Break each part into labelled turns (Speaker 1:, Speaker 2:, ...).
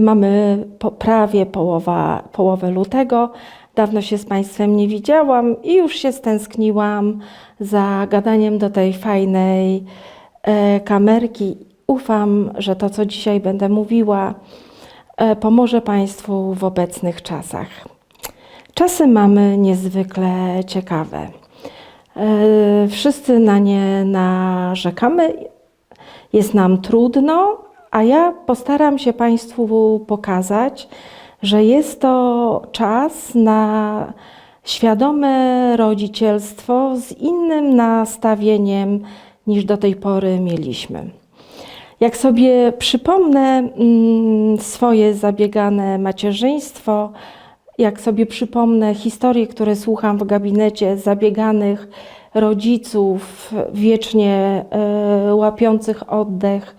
Speaker 1: Mamy po, prawie połowa, połowę lutego. Dawno się z Państwem nie widziałam i już się stęskniłam za gadaniem do tej fajnej e, kamerki. Ufam, że to, co dzisiaj będę mówiła, e, pomoże Państwu w obecnych czasach. Czasy mamy niezwykle ciekawe. E, Wszyscy na nie narzekamy, jest nam trudno, a ja postaram się Państwu pokazać, że jest to czas na świadome rodzicielstwo z innym nastawieniem niż do tej pory mieliśmy. Jak sobie przypomnę mm, swoje zabiegane macierzyństwo, jak sobie przypomnę historie, które słucham w gabinecie zabieganych rodziców, wiecznie e, łapiących oddech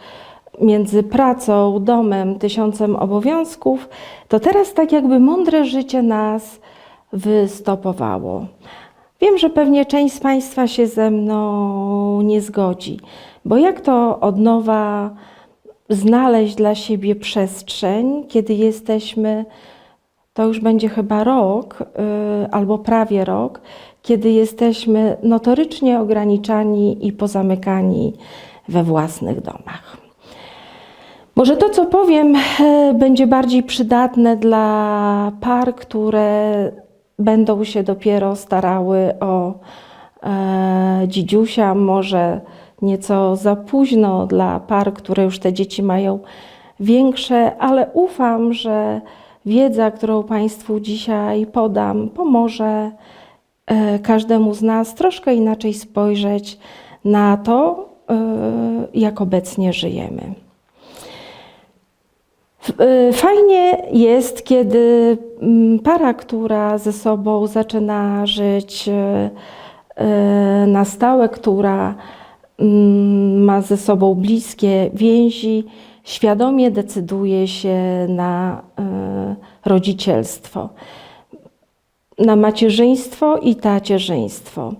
Speaker 1: między pracą, domem, tysiącem obowiązków, to teraz tak jakby mądre życie nas wystopowało. Wiem, że pewnie część z Państwa się ze mną nie zgodzi, bo jak to od nowa znaleźć dla siebie przestrzeń, kiedy jesteśmy, to już będzie chyba rok y, albo prawie rok, kiedy jesteśmy notorycznie ograniczani i pozamykani we własnych domach. Może to, co powiem, e, będzie bardziej przydatne dla par, które będą się dopiero starały o e, dzidziusia, może nieco za późno dla par, które już te dzieci mają większe, ale ufam, że wiedza, którą Państwu dzisiaj podam, pomoże e, każdemu z nas troszkę inaczej spojrzeć na to, e, jak obecnie żyjemy. Y, Fajnie jest, kiedy mm, para, która ze sobą zaczyna żyć y, y, na stałe, która mm, ma ze sobą bliskie więzi, świadomie decyduje się na rodzicielstwo, na macierzyństwo i tacierzyństwo.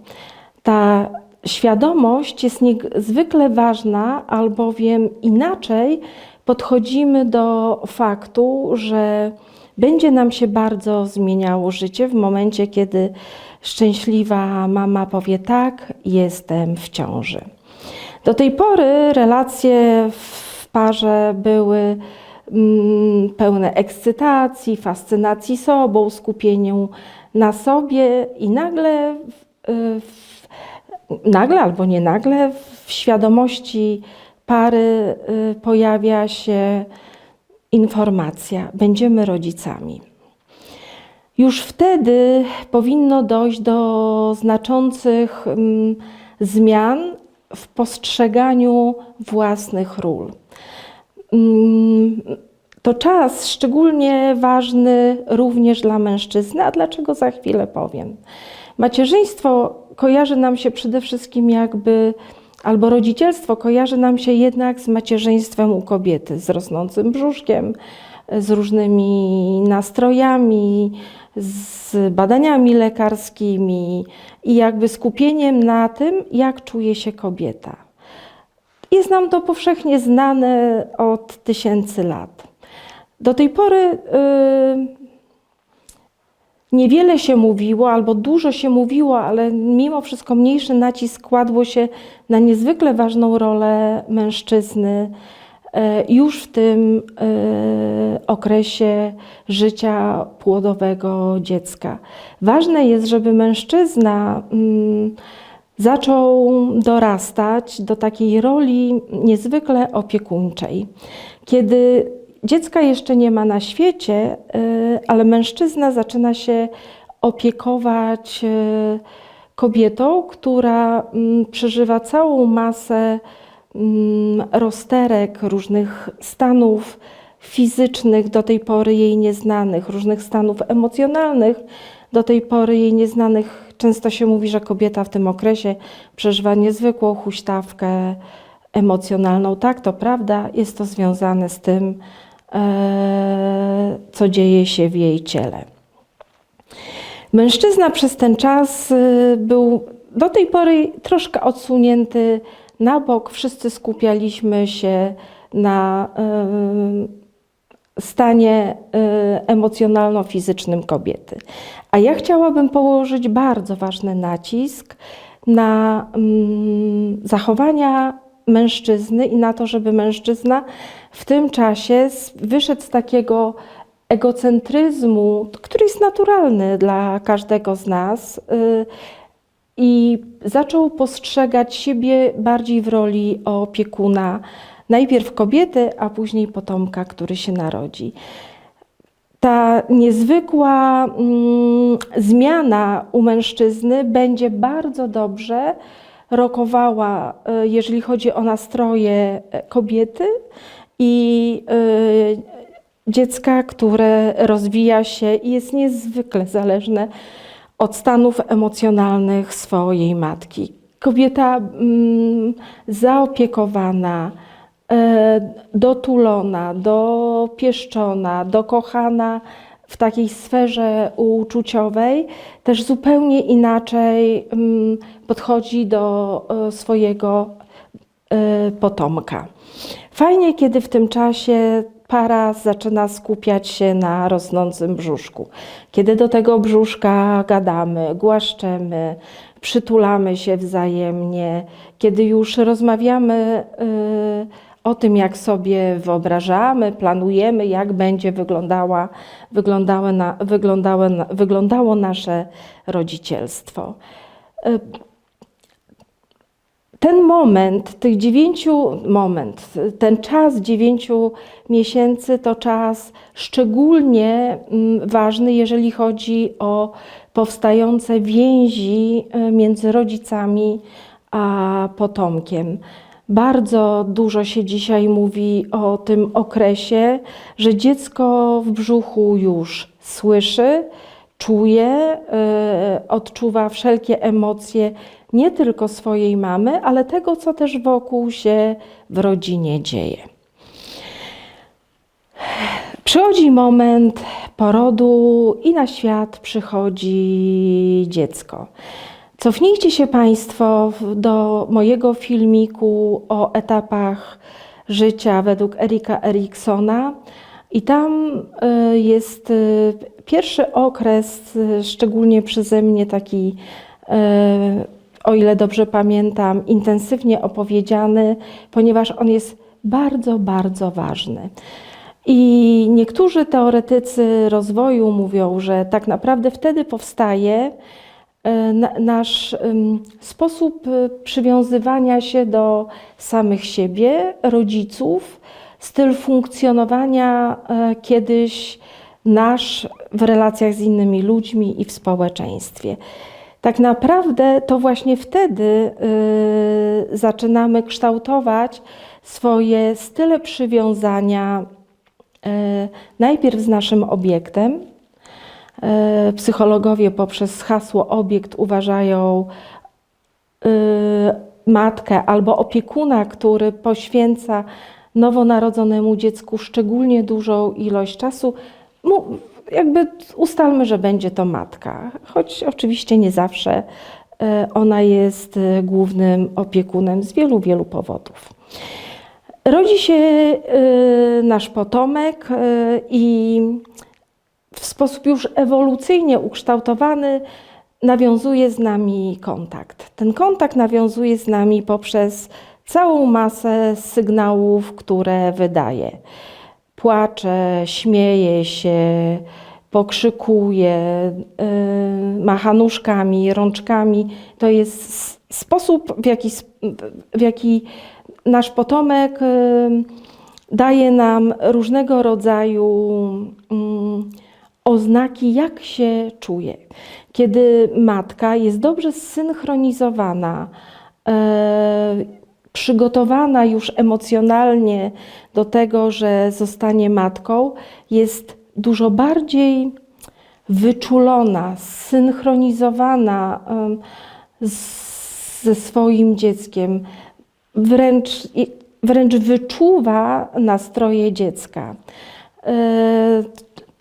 Speaker 1: Ta świadomość jest niezwykle ważna, albowiem inaczej podchodzimy do faktu, że będzie nam się bardzo zmieniało życie w momencie, kiedy szczęśliwa mama powie tak, jestem w ciąży. Do tej pory relacje w parze były mm, pełne ekscytacji, fascynacji sobą, skupieniu na sobie i nagle, w, w, nagle albo nie nagle w świadomości pary y, pojawia się informacja: będziemy rodzicami. Już wtedy powinno dojść do znaczących mm, zmian w postrzeganiu własnych ról. Mm, To czas szczególnie ważny również dla mężczyzny, a dlaczego za chwilę powiem. Macierzyństwo kojarzy nam się przede wszystkim jakby albo rodzicielstwo kojarzy nam się jednak z macierzyństwem u kobiety, z rosnącym brzuszkiem, z różnymi nastrojami, z badaniami lekarskimi i jakby skupieniem na tym, jak czuje się kobieta. Jest nam to powszechnie znane od tysięcy lat. Do tej pory y, Niewiele się mówiło, albo dużo się mówiło, ale mimo wszystko mniejszy nacisk kładło się na niezwykle ważną rolę mężczyzny e, już w tym e, okresie życia płodowego dziecka. Ważne jest, żeby mężczyzna mm, zaczął dorastać do takiej roli niezwykle opiekuńczej. Kiedy dziecka jeszcze nie ma na świecie, y, ale mężczyzna zaczyna się opiekować y, kobietą, która mm, przeżywa całą masę mm, rozterek, różnych stanów fizycznych, do tej pory jej nieznanych, różnych stanów emocjonalnych, do tej pory jej nieznanych. Często się mówi, że kobieta w tym okresie przeżywa niezwykłą huśtawkę emocjonalną. Tak, to prawda, jest to związane z tym, co dzieje się w jej ciele. Mężczyzna przez ten czas y, był do tej pory troszkę odsunięty na bok. Wszyscy skupialiśmy się na stanie y, emocjonalno-fizycznym kobiety. A ja chciałabym położyć bardzo ważny nacisk na mm, zachowania mężczyzny i na to, żeby mężczyzna w tym czasie wyszedł z takiego egocentryzmu, który jest naturalny dla każdego z nas. y, i zaczął postrzegać siebie bardziej w roli opiekuna, najpierw kobiety, a później potomka, który się narodzi. Ta niezwykła mm, zmiana u mężczyzny będzie bardzo dobrze rokowała, y, jeżeli chodzi o nastroje e, kobiety i y, dziecka, które rozwija się i jest niezwykle zależne od stanów emocjonalnych swojej matki. Kobieta mm, zaopiekowana, e, dotulona, dopieszczona, dokochana w takiej sferze uczuciowej, też zupełnie inaczej mm, podchodzi do e, swojego e, potomka. Fajnie, kiedy w tym czasie para zaczyna skupiać się na rosnącym brzuszku. Kiedy do tego brzuszka gadamy, głaszczemy, przytulamy się wzajemnie, kiedy już rozmawiamy y, o tym, jak sobie wyobrażamy, planujemy, jak będzie wyglądała, wyglądało, na, wyglądało, wyglądało nasze rodzicielstwo. Y, ten moment, tych dziewięciu, moment, ten czas dziewięciu miesięcy to czas szczególnie mm, ważny, jeżeli chodzi o powstające więzi y, między rodzicami a potomkiem. Bardzo dużo się dzisiaj mówi o tym okresie, że dziecko w brzuchu już słyszy, czuje, y, odczuwa wszelkie emocje nie tylko swojej mamy, ale tego, co też wokół się w rodzinie dzieje. Przychodzi moment porodu i na świat przychodzi dziecko. Cofnijcie się Państwo do mojego filmiku o etapach życia według Erika Eriksona. I tam y, jest y, pierwszy okres, y, szczególnie przeze mnie taki, o ile dobrze pamiętam, intensywnie opowiedziany, ponieważ on jest bardzo, bardzo ważny. I niektórzy teoretycy rozwoju mówią, że tak naprawdę wtedy powstaje nasz ym, sposób y, przywiązywania się do samych siebie, rodziców, styl funkcjonowania e, kiedyś nasz w relacjach z innymi ludźmi i w społeczeństwie. Tak naprawdę to właśnie wtedy zaczynamy kształtować swoje style przywiązania e, najpierw z naszym obiektem. E, Psychologowie poprzez hasło obiekt uważają y, matkę albo opiekuna, który poświęca nowonarodzonemu dziecku szczególnie dużą ilość czasu. Jakby ustalmy, że będzie to matka, choć oczywiście nie zawsze e, ona jest e, głównym opiekunem z wielu, wielu powodów. Rodzi się nasz potomek i w sposób już ewolucyjnie ukształtowany nawiązuje z nami kontakt. Ten kontakt nawiązuje z nami poprzez całą masę sygnałów, które wydaje. Płacze, śmieje się, pokrzykuje, y, macha nóżkami, rączkami. To jest sposób, w jaki, w jaki nasz potomek y, daje nam różnego rodzaju mm, oznaki, jak się czuje. Kiedy matka jest dobrze zsynchronizowana, e, przygotowana już emocjonalnie do tego, że zostanie matką, jest dużo bardziej wyczulona, zsynchronizowana ze swoim dzieckiem, wręcz, wręcz wyczuwa nastroje dziecka.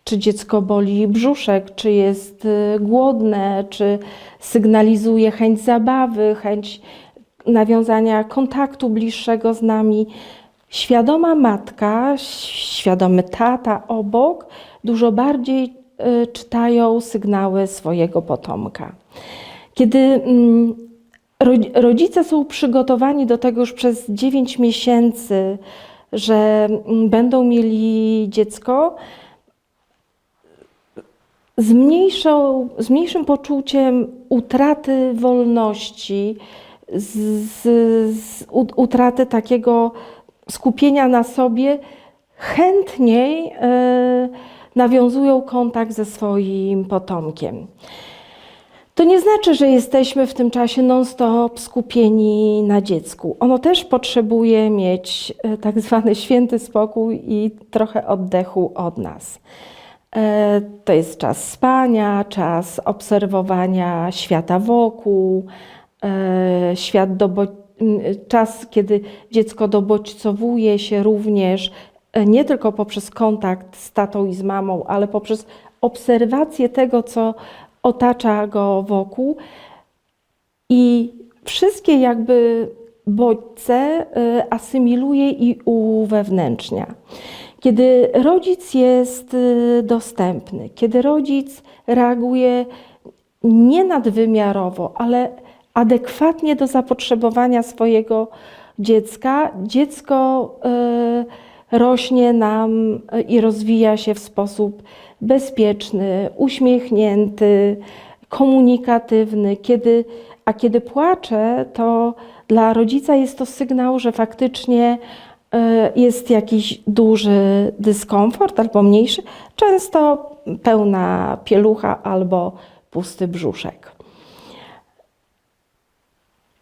Speaker 1: Czy dziecko boli brzuszek, czy jest e, głodne, czy sygnalizuje chęć zabawy, chęć nawiązania kontaktu bliższego z nami. Świadoma matka, świadomy tata obok dużo bardziej y, czytają sygnały swojego potomka. Kiedy mm, ro- rodzice są przygotowani do tego już przez 9 miesięcy, że mm, będą mieli dziecko, z, mniejszą, z mniejszym poczuciem utraty wolności, z, z, utraty takiego skupienia na sobie, chętniej e, nawiązują kontakt ze swoim potomkiem. To nie znaczy, że jesteśmy w tym czasie non-stop skupieni na dziecku. Ono też potrzebuje mieć e, tak zwany święty spokój i trochę oddechu od nas. E, To jest czas spania, czas obserwowania świata wokół, e, świat dobo- czas, kiedy dziecko dobodźcowuje się również e, nie tylko poprzez kontakt z tatą i z mamą, ale poprzez obserwację tego, co otacza go wokół i wszystkie jakby bodźce asymiluje i uwewnętrznia. Kiedy rodzic jest y, dostępny, kiedy rodzic reaguje nie nadwymiarowo, ale adekwatnie do zapotrzebowania swojego dziecka, dziecko y, rośnie nam y, i rozwija się w sposób bezpieczny, uśmiechnięty, komunikatywny. Kiedy, a kiedy płacze, to dla rodzica jest to sygnał, że faktycznie jest jakiś duży dyskomfort albo mniejszy, często pełna pielucha albo pusty brzuszek.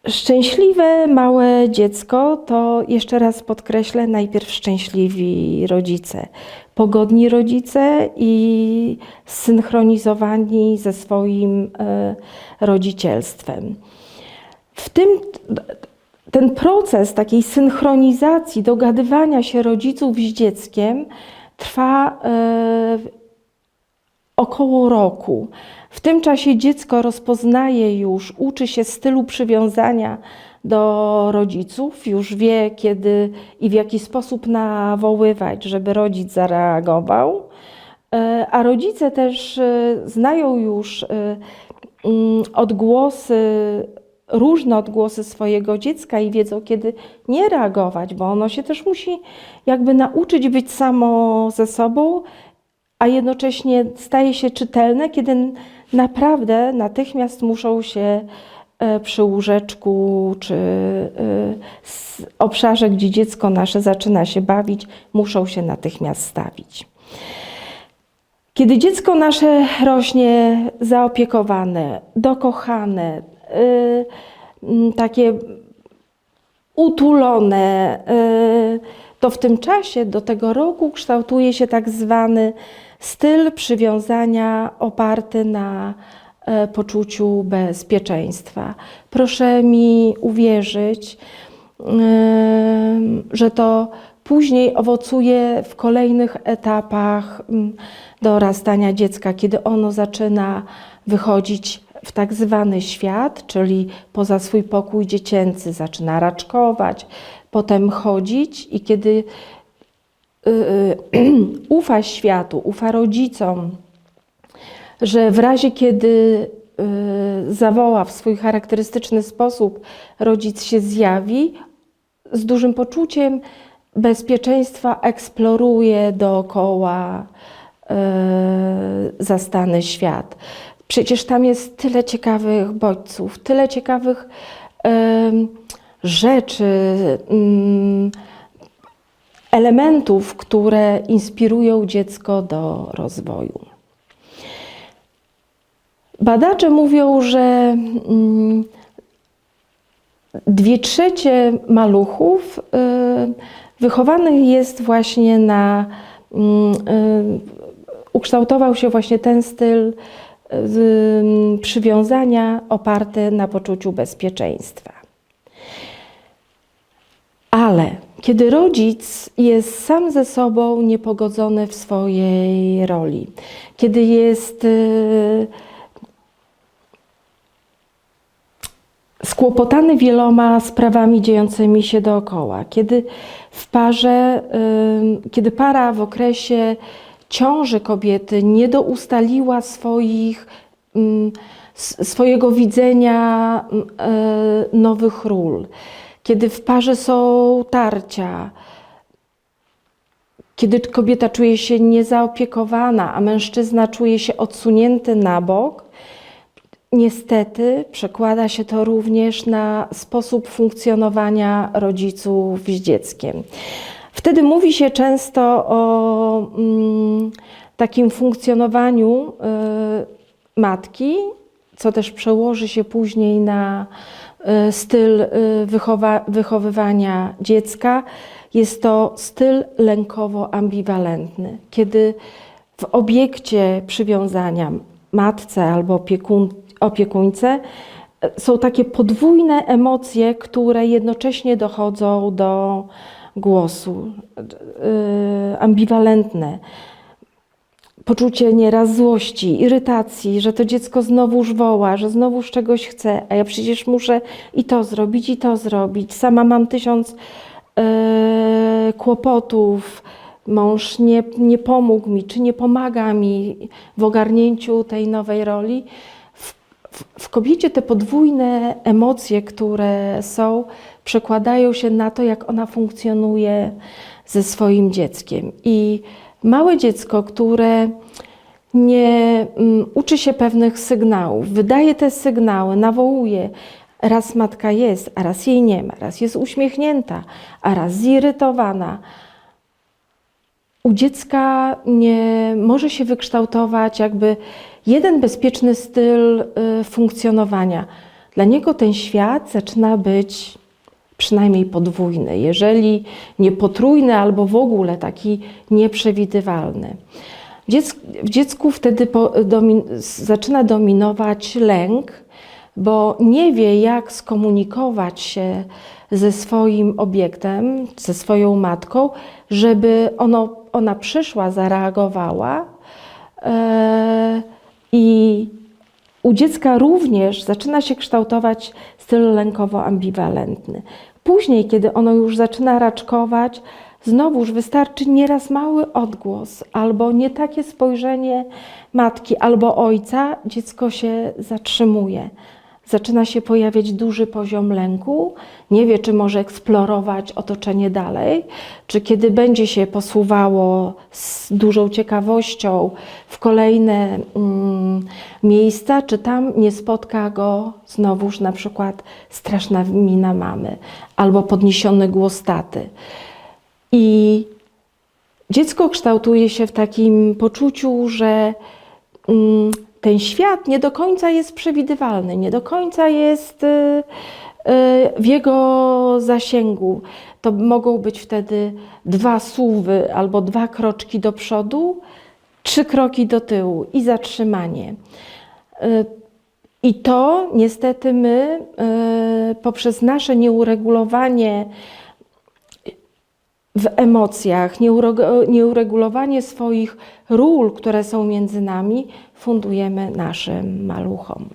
Speaker 1: Szczęśliwe małe dziecko to jeszcze raz podkreślę, najpierw szczęśliwi rodzice, pogodni rodzice i zsynchronizowani ze swoim e, rodzicielstwem. W tym ten proces takiej synchronizacji, dogadywania się rodziców z dzieckiem trwa e, około roku. W tym czasie dziecko rozpoznaje już, uczy się stylu przywiązania do rodziców, już wie kiedy i w jaki sposób nawoływać, żeby rodzic zareagował. E, A rodzice też e, znają już mm, odgłosy, różne odgłosy swojego dziecka i wiedzą, kiedy nie reagować, bo ono się też musi jakby nauczyć być samo ze sobą, a jednocześnie staje się czytelne, kiedy naprawdę natychmiast muszą się e, przy łóżeczku czy e, obszarze, gdzie dziecko nasze zaczyna się bawić, muszą się natychmiast stawić. Kiedy dziecko nasze rośnie zaopiekowane, dokochane, takie utulone, y, to w tym czasie do tego roku kształtuje się tak zwany styl przywiązania oparty na e, poczuciu bezpieczeństwa. Proszę mi uwierzyć, ym, że to później owocuje w kolejnych etapach dorastania dziecka, kiedy ono zaczyna wychodzić w tak zwany świat, czyli poza swój pokój dziecięcy, zaczyna raczkować, potem chodzić i kiedy y, y, ufa światu, ufa rodzicom, że w razie kiedy y, zawoła w swój charakterystyczny sposób, rodzic się zjawi, z dużym poczuciem bezpieczeństwa eksploruje dookoła zastany świat. Przecież tam jest tyle ciekawych bodźców, tyle ciekawych em, rzeczy, mm, elementów, które inspirują dziecko do rozwoju. Badacze mówią, że mm, dwie trzecie maluchów y, wychowanych jest właśnie na, mm, y, ukształtował się właśnie ten styl y, przywiązania oparty na poczuciu bezpieczeństwa. Ale kiedy rodzic jest sam ze sobą niepogodzony w swojej roli, kiedy jest y, skłopotany wieloma sprawami dziejącymi się dookoła. Kiedy w parze, ym, kiedy para w okresie ciąży kobiety nie doustaliła swoich, s- swojego widzenia ym, e, nowych ról, kiedy w parze są tarcia, kiedy kobieta czuje się niezaopiekowana, a mężczyzna czuje się odsunięty na bok, niestety przekłada się to również na sposób funkcjonowania rodziców z dzieckiem. Wtedy mówi się często o mm, takim funkcjonowaniu y, matki, co też przełoży się później na y, styl y, wychowywania dziecka. Jest to styl lękowo-ambiwalentny, kiedy w obiekcie przywiązania matce albo opiekun, opiekuńce są takie podwójne emocje, które jednocześnie dochodzą do głosu, yy, ambiwalentne. Poczucie nieraz złości, irytacji, że to dziecko znowuż woła, że znowuż czegoś chce, a ja przecież muszę i to zrobić, i to zrobić. Sama mam tysiąc yy, kłopotów, mąż nie, nie pomógł mi, czy nie pomaga mi w ogarnięciu tej nowej roli. W, kobiecie te podwójne emocje, które są, przekładają się na to, jak ona funkcjonuje ze swoim dzieckiem. I małe dziecko, które nie mm, uczy się pewnych sygnałów, wydaje te sygnały, nawołuje. Raz matka jest, a raz jej nie ma, raz jest uśmiechnięta, a raz zirytowana. U dziecka nie może się wykształtować jakby jeden bezpieczny styl y, funkcjonowania. Dla niego ten świat zaczyna być przynajmniej podwójny, jeżeli nie potrójny, albo w ogóle taki nieprzewidywalny. W dziecku wtedy zaczyna dominować lęk, bo nie wie, jak skomunikować się ze swoim obiektem, ze swoją matką, żeby ono, ona przyszła, zareagowała. e, I u dziecka również zaczyna się kształtować styl lękowo-ambiwalentny. Później, kiedy ono już zaczyna raczkować, znowuż wystarczy nieraz mały odgłos albo nie takie spojrzenie matki albo ojca, dziecko się zatrzymuje. Zaczyna się pojawiać duży poziom lęku, nie wie, czy może eksplorować otoczenie dalej, czy kiedy będzie się posuwało z dużą ciekawością w kolejne mm, miejsca, czy tam nie spotka go znowuż na przykład straszna mina mamy albo podniesiony głos taty. I dziecko kształtuje się w takim poczuciu, że mm, ten świat nie do końca jest przewidywalny, nie do końca jest y, y, w jego zasięgu. To mogą być wtedy dwa suwy albo dwa kroczki do przodu, trzy kroki do tyłu i zatrzymanie. Y, I to niestety my poprzez nasze nieuregulowanie w emocjach, nieuregulowanie swoich ról, które są między nami, fundujemy naszym maluchom.